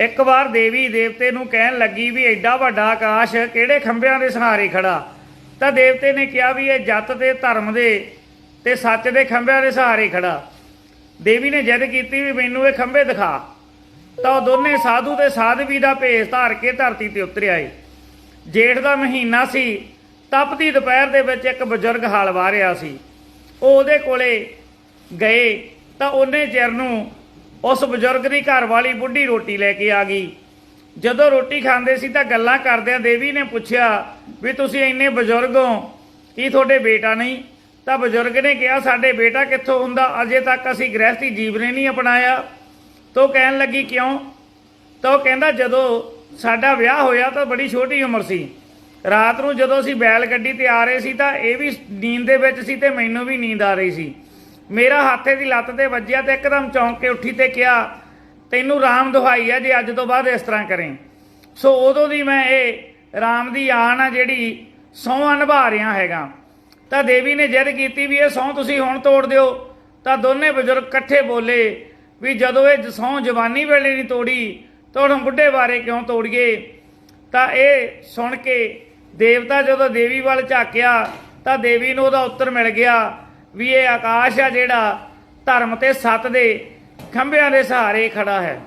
ਇੱਕ ਵਾਰ ਦੇਵੀ ਦੇਵਤੇ ਨੂੰ ਕਹਿਣ ਲੱਗੀ ਵੀ ਐਡਾ ਵੱਡਾ ਆਕਾਸ਼ ਕਿਹੜੇ ਖੰਭਿਆਂ ਦੇ ਸਹਾਰੇ ਖੜਾ? ਤਾਂ ਦੇਵਤੇ ਨੇ ਕਿਹਾ ਵੀ ਇਹ ਜੱਤ ਤੇ ਧਰਮ ਦੇ ਤੇ ਸੱਚ ਦੇ ਖੰਭਿਆਂ ਦੇ ਸਹਾਰੇ ਖੜਾ। ਦੇਵੀ ਨੇ ਜਿੱਦ ਕੀਤੀ ਵੀ ਮੈਨੂੰ ਇਹ ਖੰਭੇ ਦਿਖਾ। ਤਾਂ ਉਹ ਦੋਨੇ ਸਾਧੂ ਤੇ ਸਾਧਵੀ ਦਾ ਭੇਸ ਧਾਰ ਕੇ ਧਰਤੀ ਤੇ ਉਤਰ ਆਏ। ਜੇਠ ਦਾ ਮਹੀਨਾ ਸੀ ਤਪਦੀ ਦੁਪਹਿਰ ਦੇ ਵਿੱਚ ਇੱਕ ਬਜ਼ੁਰਗ ਹਲ ਵਾਹ ਰਿਹਾ ਸੀ। ਉਹ ਉਹਦੇ ਕੋਲੇ ਗਏ ਤਾਂ ਉਹਨੇ ਚਿਰ ਨੂੰ ਉਸ ਬਜ਼ੁਰਗ ਦੀ ਘਰ ਵਾਲੀ ਬੁੱਢੀ ਰੋਟੀ ਲੈ ਕੇ ਆ ਗਈ। ਜਦੋਂ ਰੋਟੀ ਖਾਂਦੇ ਸੀ ਤਾਂ ਗੱਲਾਂ ਕਰਦਿਆਂ ਦੇਵੀ ਨੇ ਪੁੱਛਿਆ, ਵੀ ਤੁਸੀਂ ਇੰਨੇ ਬਜ਼ੁਰਗ ਹੋ, ਕੀ ਤੁਹਾਡੇ ਬੇਟਾ ਨਹੀਂ? ਤਾਂ ਬਜ਼ੁਰਗ ਨੇ ਕਿਹਾ, ਸਾਡੇ ਬੇਟਾ ਕਿੱਥੋਂ ਹੁੰਦਾ? ਅਜੇ ਤੱਕ ਅਸੀਂ ਗ੍ਰਹਿਸਥੀ ਜੀਵਨੇ ਨਹੀਂ ਅਪਣਾਇਆ। ਤੋ ਕਹਿਣ ਲੱਗੀ, ਕਿਉਂ? ਤਾਂ ਉਹ ਕਹਿੰਦਾ, ਜਦੋਂ ਸਾਡਾ ਵਿਆਹ ਹੋਇਆ ਤਾਂ ਬੜੀ ਛੋਟੀ ਉਮਰ ਸੀ। ਰਾਤ ਨੂੰ ਜਦੋਂ ਅਸੀਂ ਬੈਲ ਗੱਡੀ ਤੇ ਆ ਰਹੇ ਸੀ ਤਾਂ ਇਹ ਵੀ ਨੀਂਦ ਦੇ ਵਿੱਚ ਸੀ ਤੇ ਮੈਨੂੰ ਵੀ ਨੀਂਦ ਆ ਰਹੀ ਸੀ। ਮੇਰਾ ਹੱਥੇ ਦੀ ਲੱਤ ਤੇ ਵੱਜਿਆ ਤੇ ਇੱਕਦਮ ਚੌਂਕ ਕੇ ਉੱਠੀ ਤੇ ਕਿਹਾ, ਤੈਨੂੰ ਰਾਮ ਦੁਹਾਈ ਆ ਜੇ ਅੱਜ ਤੋਂ ਬਾਅਦ ਇਸ ਤਰ੍ਹਾਂ ਕਰੇ। ਸੋ ਉਦੋਂ ਦੀ ਮੈਂ ਇਹ ਰਾਮ ਦੀ ਆਣ ਆ ਜਿਹੜੀ ਸਹੁੰ ਨਿਭਾ ਰਿਹਾ ਹੈਗਾ। ਤਾਂ ਦੇਵੀ ਨੇ ਜਿੱਦ ਕੀਤੀ ਵੀ ਇਹ ਸਹੁੰ ਤੁਸੀਂ ਹੁਣ ਤੋੜ ਦਿਓ। ਤਾਂ ਦੋਨੇ ਬਜ਼ੁਰਗ ਇਕੱਠੇ ਬੋਲੇ ਵੀ ਜਦੋਂ ਇਹ ਸਹੁੰ ਜਵਾਨੀ ਵੇਲੇ ਨਹੀਂ ਤੋੜੀ, ਤਾਂ ਹੁਣ ਬੁੱਢੇ ਬਾਰੇ ਕਿਉਂ ਤੋੜੀਏ? ਤਾਂ ਇਹ ਸੁਣ ਕੇ ਦੇਵਤਾ ਜਦੋਂ ਦੇਵੀ ਵੱਲ ਝਾਕਿਆ, ਤਾਂ ਦੇਵੀ ਨੂੰ ਉਹਦਾ ਉੱਤਰ ਮਿਲ ਗਿਆ ਵੀ ਇਹ ਆਕਾਸ਼ ਆ ਜਿਹੜਾ ਧਰਮ ਤੇ ਸੱਤ ਦੇ ਖੰਭਿਆਂ ਦੇ ਸਹਾਰੇ ਖੜਾ ਹੈ।